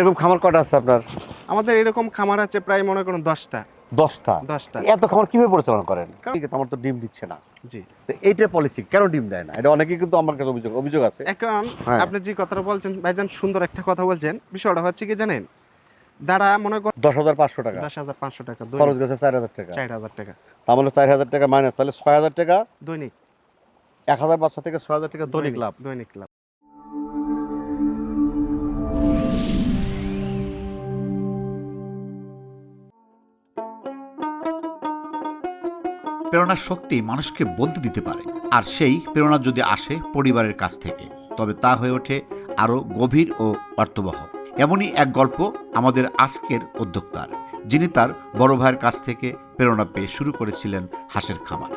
এরকম খামার কটা আছে আপনার? আমাদের এরকম খামার আছে প্রায় মনে করুন দশটা। দশটা? দশটা। এত খামার কীভাবে পরিচালনা করেন? আমার তো ডিম দিচ্ছে না। জি। তো এইটার পলিসি কেন ডিম দেয় না? এটা অনেকেই কিন্তু আমার কাছে অভিযোগ অভিযোগ আছে। এখন হ্যাঁ। আপনি যে কথাটা বলছেন ভাইজান সুন্দর একটা কথা বলছেন। বিষয়টা হচ্ছে কি জানেন? যারা মনে করেন দশ হাজার পাঁচশো টাকা। দশ হাজার পাঁচশো টাকা খরচ গেছে চার হাজার টাকা। চার হাজার টাকা। তাহলে চার হাজার টাকা মাইনাস তাহলে ছয় হাজার টাকা? দৈনিক। এক হাজার বাচ্চা থেকে ছয় হাজার টাকা দৈনিক লাভ। দৈনিক লাভ। প্রেরণার শক্তি মানুষকে বলতে দিতে পারে। আর সেই প্রেরণা যদি আসে পরিবারের কাছ থেকে, তবে তা হয়ে ওঠে আরও গভীর ও অর্থবহ। এমনই এক গল্প আমাদের আজকের উদ্যোক্তার, যিনি তার বড় ভাইয়ের কাছ থেকে প্রেরণা পেয়ে শুরু করেছিলেন হাঁসের খামার।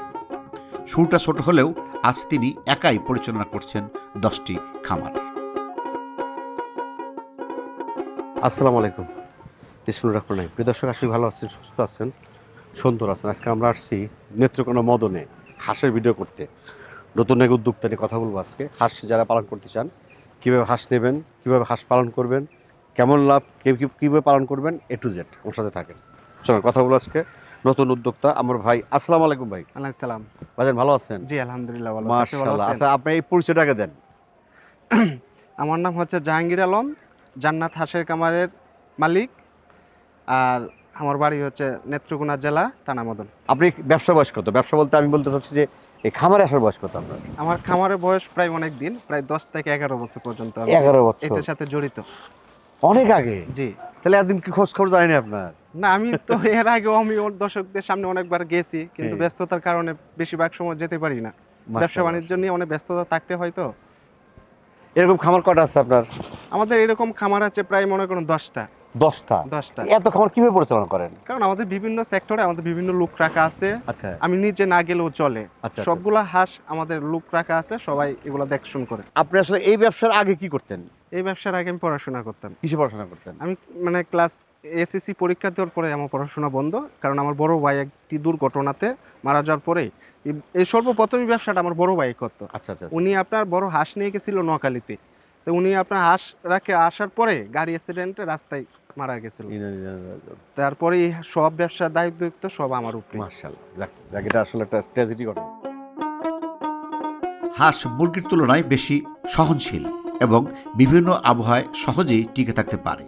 শুরুটা ছোট হলেও আজ তিনি একাই পরিচালনা করছেন দশটি খামার। আসসালামু আলাইকুম। ইসমুল রাহিম। প্রিয় দর্শক আসলে ভালো আছেন, সুস্থ আছেন। সুন্দর আছেন। আজকে আমরা আসছি নেত্রকোনা মদনে হাঁসের ভিডিও করতে। নতুন এক উদ্যোক্তা নিয়ে কথা বলব আজকে। হাঁস যারা পালন করতে চান কীভাবে হাঁস নেবেন কীভাবে হাঁস পালন করবেন কেমন লাভ কীভাবে পালন করবেন এ টু জেড ওর সাথে থাকেন। চলুন কথা বলব আজকে নতুন উদ্যোক্তা আমার ভাই। আসসালামু আলাইকুম ভাই। আলাইকুম সালাম। ভাইজান ভালো আছেন? জি আলহামদুলিল্লাহ ভালো। মাশাআল্লাহ। আচ্ছা আপনি এই পরিচয়টাকে দেন। আমার নাম হচ্ছে জাহাঙ্গীর আলম জান্নাত হাঁসের কামারের মালিক। আর আমার বাড়ি হচ্ছে নেত্রকোনা জেলা থানামদন আপনি ব্যবসা বয়স কত? ব্যবসা বলতে আমি বলতে চাচ্ছি যে এই খামারে আসার বয়স কত আপনার? আমার খামারের বয়স প্রায় অনেক দিন প্রায় দশ থেকে এগারো বছর পর্যন্ত এগারো বছর। এটার সাথে জড়িত। অনেক আগে? জি। তাহলে একদিন কি খোঁজ খবর জানেনি আপনার। না আমি তো এর আগেও আমি ওর দর্শকদের সামনে অনেকবার গেছি কিন্তু। ব্যস্ততার কারণে বেশিরভাগ সময় যেতে পারি না। ব্যবসা বাণিজ্য নিয়ে অনেক ব্যস্ততা থাকতে হয় তো। এরকম খামার কটা আছে আপনার? আমাদের এরকম খামার আছে প্রায় মনে করুন দশটা। দশটা। দশটা। এত খামার কীভাবে পরিচালনা করেন? কারণ আমাদের বিভিন্ন সেক্টরে আমাদের বিভিন্ন লোক রাখা আছে। আচ্ছা। আমি নিজে না গেলেও চলে। আচ্ছা সবগুলা হাঁস আমাদের লোক রাখা আছে সবাই এগুলো দেখশুন করে। আপনি আসলে এই ব্যবসার আগে কি করতেন? এই ব্যবসার আগে আমি পড়াশোনা করতাম। কিসে পড়াশোনা করতেন? আমি মানে ক্লাস এসএসসি পরীক্ষা দেওয়ার পরে আমার পড়াশোনা বন্ধ কারণ আমার বড় ভাই একটি দুর্ঘটনাতে মারা যাওয়ার পরে এই- এই সর্বপ্রথম ব্যবসাটা আমার বড় ভাই করতো। আচ্ছা আচ্ছা উনি আপনার বড় হাঁস নিয়ে গেছিল নোয়াখালীতে। তো উনি আপনার হাঁস রাখে আসার পরে গাড়ি অ্যাক্সিডেন্টে রাস্তায় মারা গেছিল। তারপরে সব ব্যবসার দায়িত্ব সব আমার উপরে। মার্শাল্লাহ যাক, এটা আসলে একটা স্ট্র্যাটেজি ঘটনা হাঁস মুরগির তুলনায় বেশি সহনশীল এবং বিভিন্ন আবহাওয়ায় সহজেই টিকে থাকতে পারে।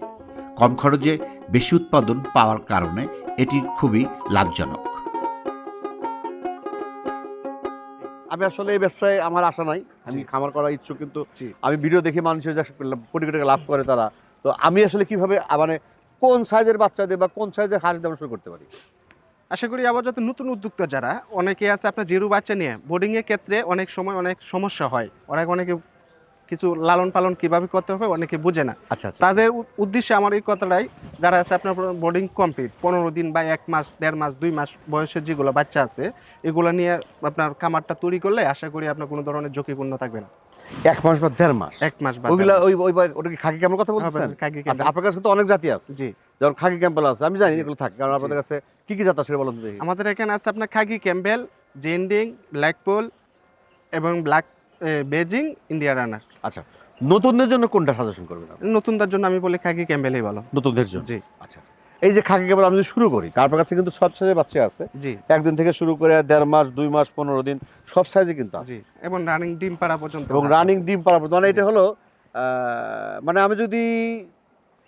কম খরচে বেশি উৎপাদন পাওয়ার কারণে এটি খুবই লাভজনক। আমি আসলে এই ব্যবসায় আমার আশা নাই। আমি খামার করার ইচ্ছুক কিন্তু আমি ভিডিও দেখি মানুষের যা কোটি কোটি লাভ করে তারা তো আমি আসলে কীভাবে মানে কোন সাইজের বাচ্চা দিয়ে বা কোন সাইজের হাঁস দিয়ে আমরা শুরু করতে পারি? আশা করি আবার যত নতুন উদ্যোক্তা যারা অনেকে আছে আপনার জিরু বাচ্চা নিয়ে। বোর্ডিং এর ক্ষেত্রে অনেক সময় অনেক সমস্যা হয়। ওরা অনেকে কিছু লালন পালন কীভাবে করতে হবে অনেকে বুঝে না। আচ্ছা আচ্ছা তাদের উদ্দেশ্যে আমার এই কথাটাই যারা আছে আপনার বোর্ডিং কমপ্লিট পনেরো দিন বা এক মাস দেড় মাস দুই মাস বয়সের যেগুলো বাচ্চা আছে এগুলো নিয়ে আপনার খামারটা তৈরি করলে আশা করি আপনার কোনো ধরনের ঝুঁকিপূর্ণ থাকবে না। এক মাস বা দেড় মাস। এক মাস বা ওইগুলা ওই ওই ওটা কি খাকি কেমন কথা। বলছেন আচ্ছা আপনার কাছে তো অনেক জাতি আছে। জি। যেমন খাকি ক্যাম্পেল আছে। আমি জানি এগুলো থাকে কারণ আপনাদের কাছে কি কি জাত আছে বলুন দেখি। আমাদের এখানে আছে আপনার খাগি ক্যাম্বেল জেন্ডিং ব্ল্যাকপোল এবং ব্ল্যাক বেজিং ইন্ডিয়া রানার আচ্ছা নতুনদের জন্য কোনটা সাজেশন করবেন? নতুনদের জন্য আমি বলি খাগি ক্যাম্বেলই ভালো। নতুনদের জন্য? জি। আচ্ছা আচ্ছা। এই যে খাকি কেবল আমি যদি শুরু করি তারপর কাছে কিন্তু সব সাইজের বাচ্চা আছে। জি। একদিন থেকে শুরু করে দেড় মাস দুই মাস পনেরো দিন সব সাইজে কিন্তু আছে। এবং রানিং ডিম পাড়া পর্যন্ত এবং রানিং ডিম পাড়া মানে এটা হলো মানে আমি যদি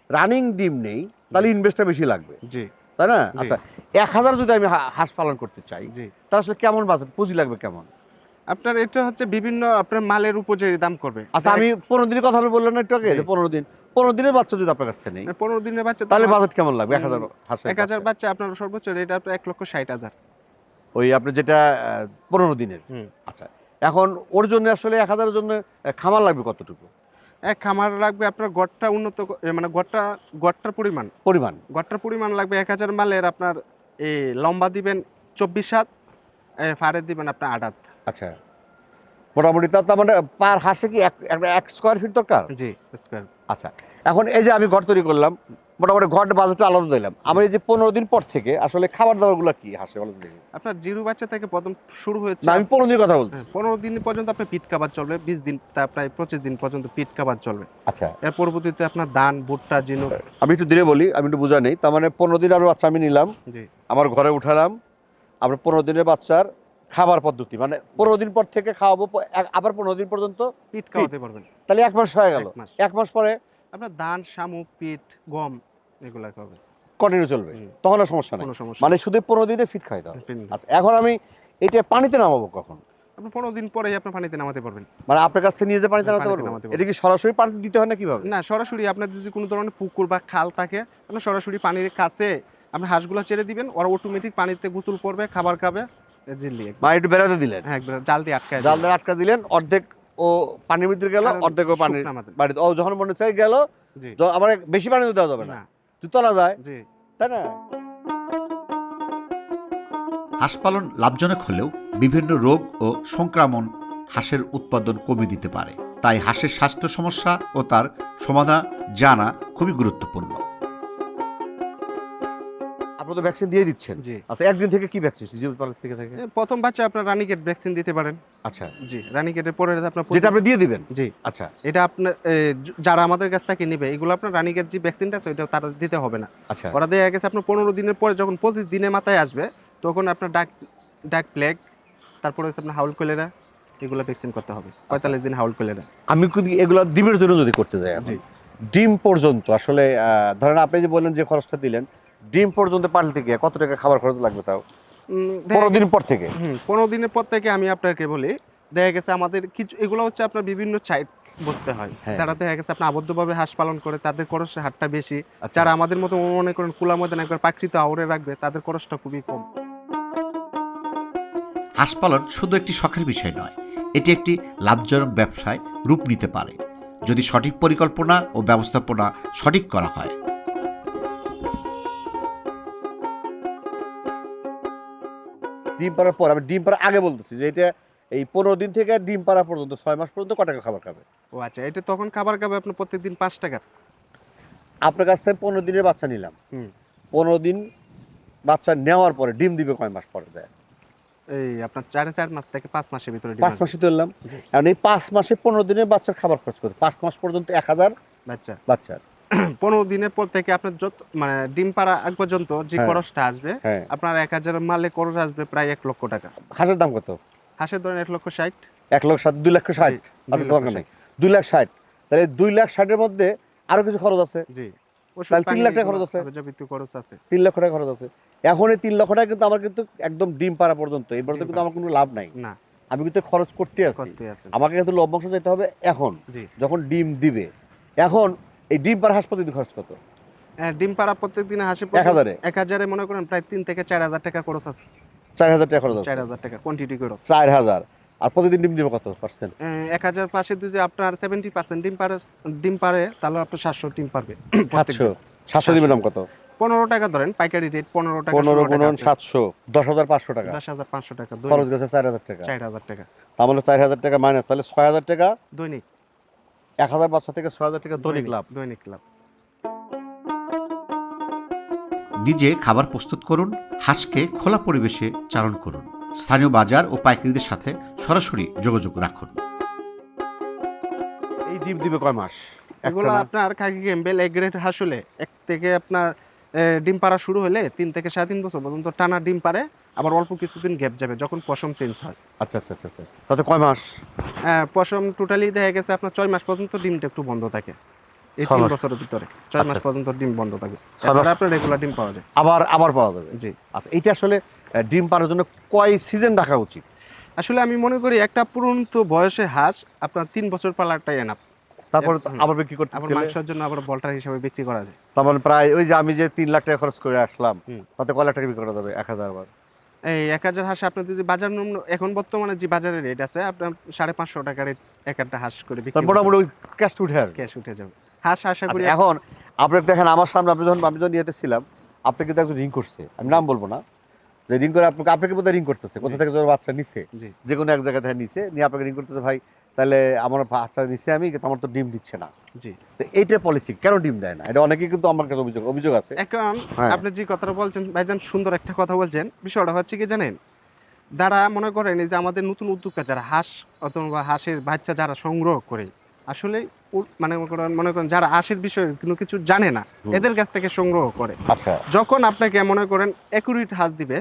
রানিং ডিম নেই তাহলে ইনভেস্টটা বেশি লাগবে। জি। তাই না? আচ্ছা এক হাজার যদি আমি হাঁস পালন করতে চাই জি। তাহলে আসলে কেমন বাজার পুঁজি লাগবে কেমন? আপনার এটা হচ্ছে বিভিন্ন আপনার মালের উপযোগী দাম করবে। আচ্ছা আমি পনেরো দিনের কথা আপনি বললেন না একটু আগে পনেরো দিন। পনেরো দিনের বাচ্চা যদি আপনার কাছ থেকে নেই পনেরো দিনের বাচ্চা তাহলে বাজেট কেমন লাগবে? এক হাজার এক হাজার বাচ্চা। আপনার সর্বোচ্চ রেট আপনার এক লক্ষ ষাট হাজার। ওই আপনি যেটা পনেরো দিনের। আচ্ছা এখন ওর জন্য আসলে এক হাজারের জন্য খামার লাগবে কতটুকু? এক খামার লাগবে আপনার গড়টা উন্নত মানে গড়টা গড়টার পরিমাণ। পরিমাণ। গড়টার পরিমাণ লাগবে এক হাজার মালের আপনার এই লম্বা দিবেন চব্বিশ হাত এ, ফাড়ে দিবেন আপনার আট হাত। আচ্ছা। মোটামুটি তার মানে পার হাসে কি এক স্কোয়ার ফিট দরকার? জি স্কোয়ার আচ্ছা এখন এই যে আমি ঘর তৈরি করলাম মোটামুটি ঘণ্টা বাজেটটা আলাদা দিলাম। আমার এই যে পনেরো দিন পর থেকে আসলে খাবার দাবার কি হাসে বলো দেখি। আপনার জিরো বাচ্চা থেকে প্রথম শুরু হয়েছে আমি পনেরো দিনের কথা বলছি। হ্যাঁ, পনেরো দিন পর্যন্ত আপনার পিট খাবার চলবে বিশ দিন তা প্রায় পঁচিশ দিন পর্যন্ত পিট খাবার চলবে। আচ্ছা। এর পরবর্তীতে আপনার ধান ভুট্টা জিনুক আমি একটু ধীরে বলি আমি একটু বোঝা নেই। তার মানে পনেরো দিন আর বাচ্চা আমি নিলাম জি। আমার ঘরে উঠালাম আমরা পনেরো দিনের বাচ্চার খাবার পদ্ধতি মানে পনেরো দিন পর থেকে খাওয়াবো আবার পনেরো দিন পর্যন্ত পিট খাওয়াতে পারবেন। তাহলে এক মাস হয়ে গেল। এক মাস। পরে আপনার ধান শামুক পিট গম এগুলা খাবে কন্টিনিউ চলবে। তখন আর সমস্যা নেই। মানে শুধু পনেরো দিনে ফিট খাইতে হবে আচ্ছা এখন আমি এটা পানিতে নামাবো কখন? আপনি পনেরো দিন পরেই আপনার পানিতে নামাতে পারবেন। মানে আপনার কাছ থেকে নিয়ে যে পানিতে নামাতে পানিতে পারব? নামাতে পারব। এটা কি সরাসরি পানি দিতে হয় না কীভাবে? না সরাসরি আপনার যদি কোনো ধরনের পুকুর বা খাল থাকে আপনার সরাসরি পানির কাছে আপনি হাঁসগুলো ছেড়ে দিবেন ওরা অটোমেটিক পানিতে গোসল করবে খাবার খাবে জিল্লি। একটু বেড়াতে দিলেন? হ্যাঁ একবার জাল দিয়ে আটকায় জাল দিয়ে আটকা দিলেন অর্ধেক ও পানির ভিতরে গেল অর্ধেক ও পানির বাড়িতে। ও যখন মনে চাই গেল আবার বেশি পানি দেওয়া যাবে না। তোলা যায়। তাই না? হাঁস পালন লাভজনক হলেও বিভিন্ন রোগ ও সংক্রমণ হাঁসের উৎপাদন কমিয়ে দিতে পারে। তাই হাঁসের স্বাস্থ্য সমস্যা ও তার সমাধান জানা খুবই গুরুত্বপূর্ণ। আপনি তো ভ্যাকসিন দিয়ে দিচ্ছেন। জি। আচ্ছা একদিন থেকে কি ভ্যাকসিন জীবন পালক থেকে থেকে? প্রথম বাচ্চা আপনার রানিকেট ভ্যাকসিন দিতে পারেন। আচ্ছা। জি রানিকেটের পরে আপনার যেটা আপনি দিয়ে দিবেন? জি। আচ্ছা। এটা আপনার যারা আমাদের কাছ থেকে নিবে এগুলো আপনার রানিকেট যে ভ্যাকসিনটা আছে ওইটা তারা দিতে হবে না। আচ্ছা। ওরা দেয়া গেছে আপনার পনেরো দিনের পরে যখন পঁচিশ দিনের মাথায় আসবে তখন আপনার ডাক ডাক প্লেগ তারপরে হচ্ছে আপনার হাউল কলেরা এগুলো ভ্যাকসিন করতে হবে। পঁয়তাল্লিশ দিন হাউল কলেরা। আমি এগুলো ডিমের জন্য যদি করতে যাই জি। ডিম পর্যন্ত আসলে ধরেন আপনি যে বললেন যে খরচটা দিলেন ডিম পর্যন্ত পাল্টে গিয়ে কত টাকা খাবার খরচ লাগবে তাও? পনেরো দিন পর থেকে? হুম পনেরো দিনের পর থেকে আমি আপনাকে বলি দেখা গেছে আমাদের কিছু এগুলো হচ্ছে আপনার বিভিন্ন সাইড বসতে হয়। হ্যাঁ। তারা দেখা গেছে আপনার আবদ্ধভাবে হাঁস পালন করে তাদের খরচের হারটা বেশি। আচ্ছা। যারা আমাদের মতো মনে করেন কুলা ময়দান একবার পাকৃত আউরে রাখবে তাদের খরচটা খুবই কম। হাঁস পালন শুধু একটি শখের বিষয় নয় এটি একটি লাভজনক ব্যবসায় রূপ নিতে পারে। যদি সঠিক পরিকল্পনা ও ব্যবস্থাপনা সঠিক করা হয় ডিম পাড়ার পর আমি ডিম পাড়ার আগে বলতেছি যে এটা এই পনেরো দিন থেকে ডিম পাড়া পর্যন্ত ছয় মাস পর্যন্ত ক টাকা খাবার খাবে? ও আচ্ছা এটা তখন খাবার খাবে আপনার প্রত্যেকদিন পাঁচ টাকা? আপনার কাছ থেকে পনেরো দিনের বাচ্চা নিলাম। পনেরো দিন বাচ্চা নেওয়ার পরে ডিম দিবে কয় মাস পরে দেয় এই আপনার চার চার মাস থেকে পাঁচ মাসের ভিতরে পাঁচ মাসে তুললাম। এখন এই পাঁচ মাসে পনেরো দিনের বাচ্চার খাবার খরচ করতে পাঁচ মাস পর্যন্ত এক হাজার বাচ্চা। বাচ্চার। পনেরো দিনের পর থেকে আপনার যত মানে ডিম পাড়া আগ পর্যন্ত যে হ্যাঁ। খরচটা আসবে হ্যাঁ। আপনার এক হাজার মালে খরচ আসবে প্রায় এক লক্ষ টাকা। হাঁসের দাম কত? হাঁসের ধরেন এক লক্ষ ষাট। এক লক্ষ ষাট দুই লক্ষ ষাট। আচ্ছা দুই নেই। দুই লাখ ষাট। তাহলে দুই লাখ ষাটের মধ্যে আরও কিছু খরচ আছে? জি। তাহলে তিন লাখ টাকা খরচ আছে? খরচ আছে। তিন লক্ষ টাকা খরচ আছে। এখন এই তিন লক্ষ টাকা কিন্তু আমার কিন্তু একদম ডিম পাড়া পর্যন্ত। এই পর্যন্ত কিন্তু আমার কোনো লাভ নাই। না। আমি কিন্তু খরচ করতে আছি। আমাকে কিন্তু লভ্যাংশ চাইতে হবে এখন। যখন ডিম দিবে। এখন এই ডিম পাড়া হাসপাতাল খরচ কত? হ্যাঁ, ডিম পাড়া প্রত্যেক দিনে হাসি এক হাজারে? এক হাজারে মনে করেন প্রায় তিন থেকে চার হাজার টাকা খরচ আছে। চার হাজার টাকা খরচ চার হাজার টাকা কোয়ান্টিটি খরচ। চার হাজার। আর প্রতিদিন ডিম দিবে কত পার্সেন্ট এক হাজার পাশে যদি আপনার সেভেন্টি পার্সেন্ট ডিম পারে ডিম পারে তাহলে আপনার সাতশো ডিম পারবে। সাতশো। সাতশো দিবের দাম কত? পনেরো টাকা ধরেন পাইকারি রেট পনেরো টাকা পনেরো গুণন সাতশো দশ হাজার পাঁচশো টাকা। দশ হাজার পাঁচশো টাকা খরচ গেছে চার হাজার টাকা। চার হাজার টাকা। তাহলে চার হাজার টাকা মাইনাস তাহলে ছয় হাজার টাকা দৈনিক। এক হাজার বাচ্চা থেকে ছয় হাজার টাকা দৈনিক লাভ দৈনিক লাভ নিজে খাবার প্রস্তুত করুন হাঁসকে খোলা পরিবেশে চালন করুন। স্থানীয় বাজার ও পাইকারিদের সাথে সরাসরি যোগাযোগ রাখুন। এই ডিম দিবে কয় মাস? এগুলো আপনার খাকি গেম্বেল এক গ্রেড হাসলে এক থেকে আপনার ডিম পাড়া শুরু হলে তিন থেকে সাড়ে তিন বছর পর্যন্ত টানা ডিম পারে আবার অল্প কিছুদিন গ্যাপ যাবে যখন পশম চেঞ্জ হয়। আচ্ছা আচ্ছা আচ্ছা আচ্ছা। তাতে কয় মাস? হ্যাঁ, পশম টোটালি দেখা গেছে আপনার ছয় মাস পর্যন্ত ডিমটা একটু বন্ধ থাকে। এই তিন বছরের ভিতরে। ছয় মাস আচ্ছা। পর্যন্ত ডিম বন্ধ থাকে। মাস- আপনার রেগুলার ডিম পাওয়া যায়। আবার আবার পাওয়া যাবে? জি। আচ্ছা এইটা আসলে ডিম পাড়ার জন্য কয় সিজন রাখা উচিত? আসলে আমি মনে করি একটা পুরন্ত বয়সে হাঁস আপনার তিন বছর পালারটাই এনাফ তারপর আবার বিক্রি করতে আবার মাংসের জন্য আবার বলটার হিসাবে বিক্রি করা যায়। তার মানে প্রায় ওই যে আমি যে তিন লাখ টাকা খরচ করে আসলাম তাতে কয় লাখ টাকা বিক্রি করা যাবে? এক হাজার বার। এই এক হাজার হাঁস যদি বাজার নিম্ন এখন বর্তমানে যে বাজারে রেট আছে আপনার সাড়ে পাঁচশো টাকা রেট এক একটা হাঁস করে বিক্রি মোটামুটি ক্যাশ উঠে আর ক্যাশ উঠে যাবে। হাঁস আশা করি আচ্ছা, এখন আপনি দেখেন আমার সামনে আপনি যখন আমি যখন ইয়েতে ছিলাম আপনি কিন্তু একজন রিং করছে। আমি নাম বলব না। যে রিং করে আপনাকে আপনাকে বোধহয় রিং করতেছে। কোথা থেকে যখন বাচ্চা নিছে যে কোনো এক জায়গা থেকে নিছে নিয়ে আপনাকে রিং করতেছে ভাই তাহলে আমার বাচ্চা দিচ্ছে আমি কিন্তু আমার তো ডিম দিচ্ছে না। জি। তো এইটা পলিসি কেন ডিম দেয় না? এটা অনেকেই কিন্তু আমার কাছে অভিযোগ অভিযোগ আছে। এখন হ্যাঁ। আপনি যে কথাটা বলছেন ভাইজান সুন্দর একটা কথা বলছেন। বিষয়টা হচ্ছে কি জানেন? যারা মনে করেন যে আমাদের নতুন উদ্যোক্তা যারা হাঁস অথবা হাঁসের বাচ্চা যারা সংগ্রহ করে আসলে মানে মনে করেন যারা হাঁসের বিষয়ে কোনো কিছু জানে না এদের কাছ থেকে সংগ্রহ করে। আচ্ছা। যখন আপনাকে মনে করেন একুরেট হাঁস দিবে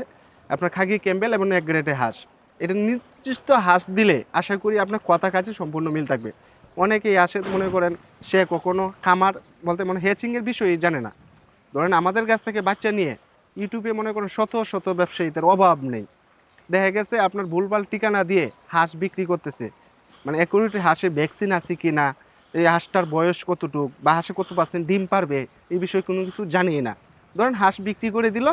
আপনার খাগি ক্যাম্বেল এবং এক গ্রেডের হাঁস এটা নির্দিষ্ট হাঁস দিলে আশা করি আপনার কথা কাছে সম্পূর্ণ মিল থাকবে। অনেকেই আসে মনে করেন, সে কখনো খামার বলতে মানে হ্যাচিংয়ের বিষয়ই জানে না। ধরেন আমাদের কাছ থেকে বাচ্চা নিয়ে ইউটিউবে মনে করেন শত শত ব্যবসায়ীদের অভাব নেই। দেখা গেছে আপনার ভুলভাল ঠিকানা দিয়ে হাঁস বিক্রি করতেছে। মানে একুরেট হাঁসে ভ্যাকসিন আছে কি না এই হাঁসটার বয়স কতটুক বা হাঁসে কত পার্সেন্ট ডিম পারবে, এই বিষয়ে কোনো কিছু জানি না। ধরেন হাঁস বিক্রি করে দিল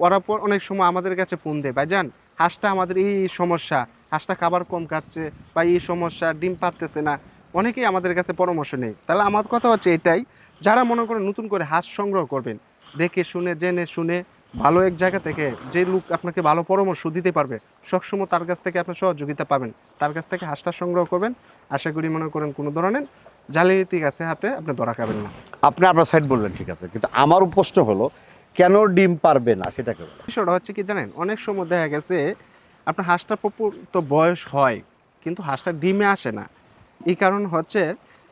ওরা পর অনেক সময় আমাদের কাছে ফোন দেয়, ভাইজান হাঁসটা আমাদের এই সমস্যা, হাঁসটা খাবার কম খাচ্ছে বা এই সমস্যা, ডিম পাততেছে না, অনেকেই আমাদের কাছে পরামর্শ নেই। তাহলে আমার কথা হচ্ছে এটাই, যারা মনে করেন নতুন করে হাঁস সংগ্রহ করবেন, দেখে শুনে, জেনে শুনে, ভালো এক জায়গা থেকে যে লোক আপনাকে ভালো পরামর্শ দিতে পারবে, সবসময় তার কাছ থেকে আপনার সহযোগিতা পাবেন। তার কাছ থেকে হাঁসটা সংগ্রহ করবেন, আশা করি মনে করেন কোনো ধরনের জালিয়াতি গাছে হাতে, আপনি ধরা খাবেন না। আপনি আপনার সাইড বলবেন ঠিক আছে, কিন্তু আমার প্রশ্ন হলো কেন ডিম পারবে না সেটাকে বিষয়টা হচ্ছে কি জানেন? অনেক সময় দেখা গেছে আপনার হাঁসটা প্রপুর তো বয়স হয়, কিন্তু হাঁসটা ডিমে আসে না। এই কারণ হচ্ছে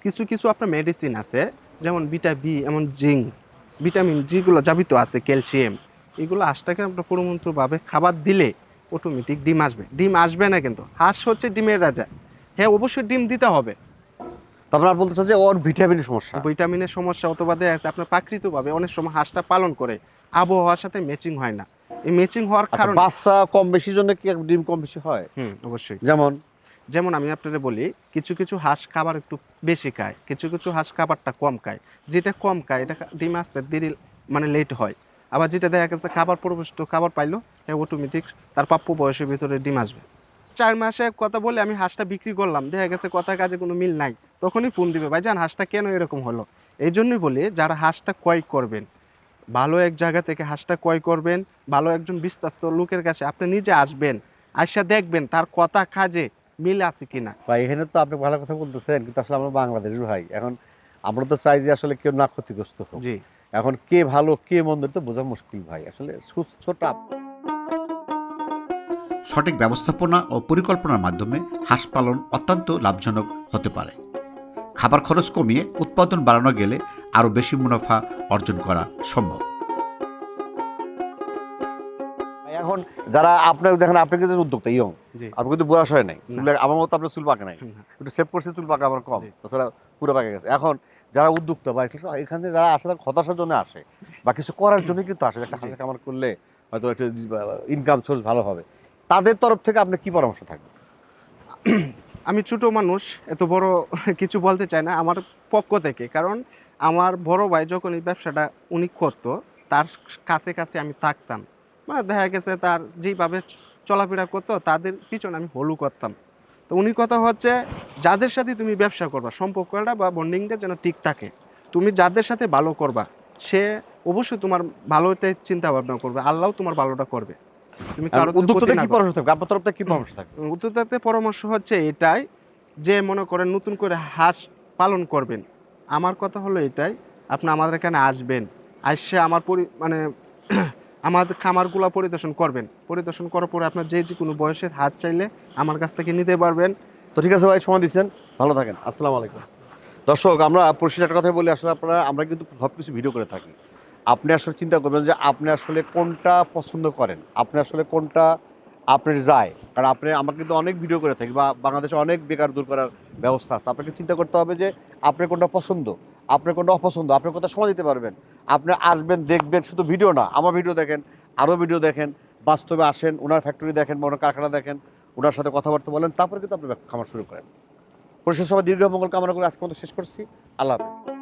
কিছু কিছু আপনার মেডিসিন আছে, যেমন বিটা বি এমন জিঙ্ক ভিটামিন যেগুলো যাবিত আছে ক্যালসিয়াম এগুলো হাঁসটাকে আপনার পুরোমন্ত্রভাবে খাবার দিলে অটোমেটিক ডিম আসবে। ডিম আসবে না কিন্তু, হাঁস হচ্ছে ডিমের রাজা। হ্যাঁ অবশ্যই ডিম দিতে হবে। তারপর আর বলতে যে ওর ভিটামিনের সমস্যা। ভিটামিনের সমস্যা অথবা দেখা যাচ্ছে আপনার প্রাকৃতিকভাবে অনেক সময় হাঁসটা পালন করে আবহাওয়ার সাথে ম্যাচিং হয় না। এই ম্যাচিং হওয়ার আচ্ছা, কারণে বাচ্চা কম বেশি জন্য কি ডিম কম বেশি হয়? হুম অবশ্যই। যেমন? যেমন আমি আপনাদের বলি কিছু কিছু হাঁস খাবার একটু বেশি খায় কিছু কিছু হাঁস খাবারটা কম খায়। যেটা কম খায় এটা ডিম আসতে দেরি মানে লেট হয়। আবার যেটা দেখা গেছে খাবার পরিবেষ্ট খাবার পাইলো অটোমেটিক তার প্রাপ্য বয়সের ভিতরে ডিম আসবে। চার মাসে কথা বলে আমি হাঁসটা বিক্রি করলাম দেখা গেছে কথা কাজে কোনো মিল নাই। তখনই ফোন দিবে ভাই জান হাঁসটা কেন এরকম হলো? এই জন্যই বলি যারা হাঁসটা ক্রয় করবেন ভালো এক জায়গা থেকে হাঁসটা ক্রয় করবেন ভালো একজন বিশ্বস্ত লোকের কাছে আপনি নিজে আসবেন আসা দেখবেন তার কথা কাজে মিল আছে কিনা। ভাই এখানে তো আপনি ভালো কথা বলতেছেন কিন্তু আসলে আমরা বাংলাদেশের ভাই। এখন আমরা তো চাই যে আসলে কেউ না ক্ষতিগ্রস্ত হোক। জি। এখন কে ভালো কে মন্দ তো বোঝা মুশকিল ভাই। আসলে ছোট সঠিক ব্যবস্থাপনা ও পরিকল্পনার মাধ্যমে হাঁস পালন অত্যন্ত লাভজনক হতে পারে। খাবার খরচ কমিয়ে উৎপাদন বাড়ানো গেলে আরও বেশি মুনাফা অর্জন করা সম্ভব। এখন যারা আপনার দেখেন আপনি কিন্তু উদ্যোক্তা ইয়ং আপনি কিন্তু বয়স হয় নাই। আমার মতো আপনার চুল পাকে নাই। একটু সেভ করছে চুল পাকা আমার কম। তাছাড়া পুরো পাকে গেছে। এখন যারা উদ্যোক্তা বা এখানে যারা আসে তারা হতাশার জন্য আসে। বা কিছু করার জন্য কিন্তু আসে। একটা জি। হাঁসের খামার করলে হয়তো একটু ইনকাম সোর্স ভালো হবে। তাদের তরফ থেকে আপনি কি পরামর্শ থাকবে? আমি ছোট মানুষ, এত বড় কিছু বলতে চাই না, আমার পক্ষ থেকে। কারণ আমার বড় ভাই যখন এই ব্যবসাটা উনি করতো, তার কাছে কাছে আমি থাকতাম। মানে দেখা গেছে তার যেইভাবে চলাফেরা করতো, তাদের পিছনে আমি হলু করতাম। তো উনি কথা হচ্ছে, যাদের সাথে তুমি ব্যবসা করবা, সম্পর্কটা বা বন্ডিংটা যেন ঠিক থাকে, তুমি যাদের সাথে ভালো করবা, সে অবশ্যই তোমার ভালোটাই চিন্তা ভাবনা করবে, আল্লাহ তোমার ভালোটা করবে। তুমি কারও উদ্যোক্তাদের কি পরামর্শ থাকবে? আপনার তরফ থেকে কি পরামর্শ থাকবে? উদ্যোক্তাদের পরামর্শ হচ্ছে এটাই যে মনে করেন নতুন করে হাঁস পালন করবেন। আমার কথা হলো এটাই আপনি আমাদের এখানে আসবেন আসছে আমার পরি মানে আমাদের খামারগুলো পরিদর্শন করবেন। পরিদর্শন করার পরে আপনার যে যে কোনো বয়সের হাত চাইলে আমার কাছ থেকে নিতে পারবেন। তো ঠিক আছে ভাই সময় দিচ্ছেন। ভালো থাকেন। আসসালামু আলাইকুম। দর্শক আমরা পরিষ্কার কথা বলি আসলে আপনারা আমরা কিন্তু সব কিছু ভিডিও করে থাকি। আপনি আসলে চিন্তা করবেন যে আপনি আসলে কোনটা পছন্দ করেন? আপনি আসলে কোনটা আপনার যায়? কারণ আপনি, আমরা কিন্তু অনেক ভিডিও করে থাকি, বা বাংলাদেশে অনেক বেকার দূর করার ব্যবস্থা আছে। আপনাকে চিন্তা করতে হবে যে আপনার কোনটা পছন্দ, আপনার কোনটা অপছন্দ আপনি কোনটা সময় দিতে পারবেন। আপনি আসবেন, দেখবেন, শুধু ভিডিও না, আমার ভিডিও দেখেন আরও ভিডিও দেখেন, বাস্তবে আসেন, ওনার ফ্যাক্টরি দেখেন, বা ওনার কারখানা দেখেন, ওনার সাথে কথাবার্তা বলেন, তারপরে কিন্তু আপনি খামার শুরু করেন। পরিশেষ সবাই দীর্ঘ মঙ্গল কামনা করে আজকে মতো শেষ করছি। আল্লাহ হাফিজ।